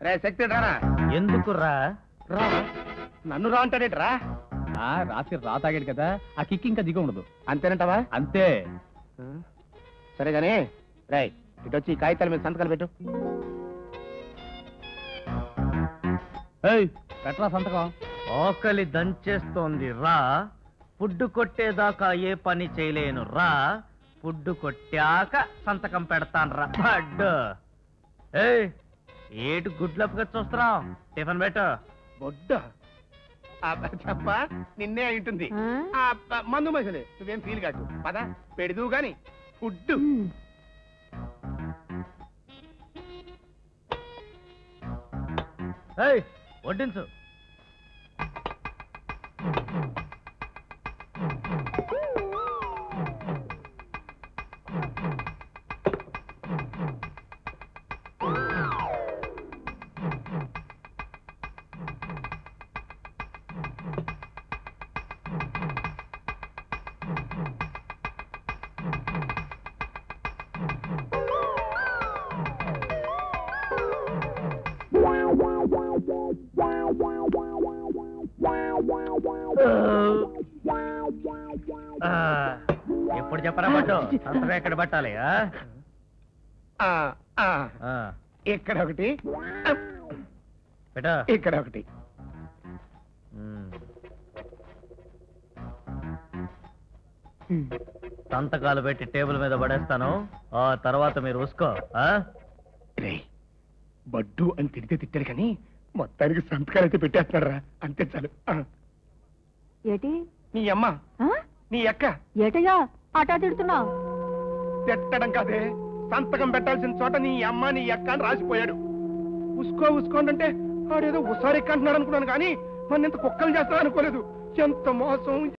రే శక్తి రారా? ఎందుకు రా. రా నన్ను రా? అంటాడేట్రా ఆ, రాత్రి రా తాగాడు కదా ఆ కిక్ ఇంకా దిగ ఉండదు. అంతేనంటావా? అంతే. సరే గానీ రే ఇటు వచ్చి ఈ కాగితాల మీద సంతకాలు పెట్టు. ఏయ్ పెట్టరా సంతకం? ఆకలి దంచేస్తోంది రా. ఫుడ్ కొట్టేదాకా ఏ పని చేయలేను రా. ఫుడ్ కొట్టాక సంతకం పెడతాను రా. అడ్డు ఏయ్ ఏటు గుడ్లప్పుగా చూస్తున్నావు? టిఫిన్ పెట్టు. బొడ్డ? చెప్ప నిన్నే అయి ఉంటుంది ఆ, ప- మందు మసలే. నువ్వేం ఫీల్ కాకు. పద పెడదు గాని ఫుడ్ ఏయ్ వడ్డించు. ఎప్పుడు చెప్పరా పట్టు? సంతకం ఎక్కడ పట్టాలి ఇక్కడ ఒకటి. పెట్టు. ఇక్కడ ఒకటి. సంతకాలు పెట్టి టేబుల్ మీద పడేస్తాను. ఆ తర్వాత మీరు ఉసుకో బడ్డు అని తిరిగితే తిట్టాడు కానీ మొత్తానికి సంతకాలు అయితే పెట్టేస్తున్నాడు రా అంతే చాలు. ఏటి? నీ అమ్మ ఆ? నీ అక్క. ఏటయ్యా అటా తిడుతున్నావు తిట్టడం కాదే సంతకం పెట్టాల్సిన చోట నీ అమ్మ నీ అక్క అని రాసిపోయాడు. ఉసుకో ఉసుకోండంటే ఆడేదో ఉసారి అంటున్నాడు అనుకున్నాను కానీ మన ఇంత కుక్కలు చేస్తాడు అనుకోలేదు. ఎంత మోసం.